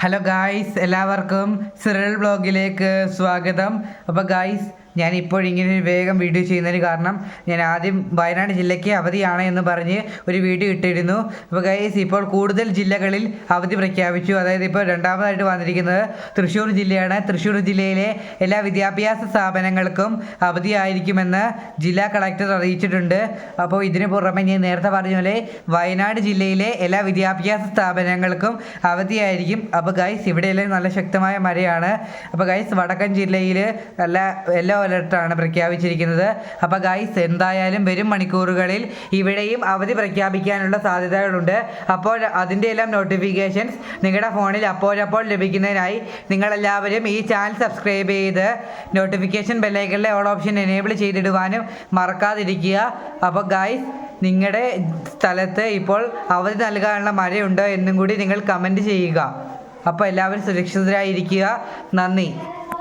Hello guys എല്ലാവർക്കും സിറൽ ബ്ലോഗിലേക്ക് സ്വാഗതം. അപ്പോൾ ഗായ്സ് ഞാൻ ഇപ്പോൾ ഇങ്ങനെ വേഗം വീഡിയോ ചെയ്യുന്നതിന് കാരണം ഞാൻ ആദ്യം വയനാട് ജില്ലയ്ക്ക് അവധിയാണ് എന്ന് പറഞ്ഞ് ഒരു വീഡിയോ ഇട്ടിരുന്നു. അപ്പോൾ ഗൈസ് ഇപ്പോൾ കൂടുതൽ ജില്ലകളിൽ അവധി പ്രഖ്യാപിച്ചു. അതായത് ഇപ്പോൾ രണ്ടാമതായിട്ട് വന്നിരിക്കുന്നത് തൃശ്ശൂർ ജില്ലയാണ്. തൃശ്ശൂർ ജില്ലയിലെ എല്ലാ വിദ്യാഭ്യാസ സ്ഥാപനങ്ങൾക്കും അവധിയായിരിക്കുമെന്ന് ജില്ലാ കളക്ടർ അറിയിച്ചിട്ടുണ്ട്. അപ്പോൾ ഇതിന് പുറമെ ഞാൻ നേരത്തെ പറഞ്ഞ പോലെ വയനാട് ജില്ലയിലെ എല്ലാ വിദ്യാഭ്യാസ സ്ഥാപനങ്ങൾക്കും അവധിയായിരിക്കും അപ്പോൾ ഗൈസ് ഇവിടെയെല്ലാം നല്ല ശക്തമായ മഴയാണ്. അപ്പോൾ ഗൈസ് വടക്കൻ ജില്ലയിൽ നല്ല യെല്ലോ അലർട്ടാണ് പ്രഖ്യാപിച്ചിരിക്കുന്നത്. അപ്പോൾ ഗൈസ് എന്തായാലും വരും മണിക്കൂറുകളിൽ ഇവിടെയും അവധി പ്രഖ്യാപിക്കാനുള്ള സാധ്യതകളുണ്ട്. അപ്പോൾ അതിന്റെ എല്ലാം നോട്ടിഫിക്കേഷൻസ് നിങ്ങളുടെ ഫോണിൽ അപ്പോഴപ്പോൾ ലഭിക്കുന്നതിനായി നിങ്ങളെല്ലാവരും ഈ ചാനൽ സബ്സ്ക്രൈബ് ചെയ്ത് നോട്ടിഫിക്കേഷൻ ബെല്ലൈക്കലിലെ ഓൾ ഓപ്ഷൻ എനേബിൾ ചെയ്തിടുവാനും മറക്കാതിരിക്കുക. അപ്പോൾ ഗൈസ് നിങ്ങളുടെ സ്ഥലത്ത് ഇപ്പോൾ അവധി നൽകാനുള്ള മഴയുണ്ടോ എന്നും കൂടി നിങ്ങൾ കമന്റ് ചെയ്യുക. അപ്പോൾ എല്ലാവരും സുരക്ഷിതരായിരിക്കുക. നന്ദി.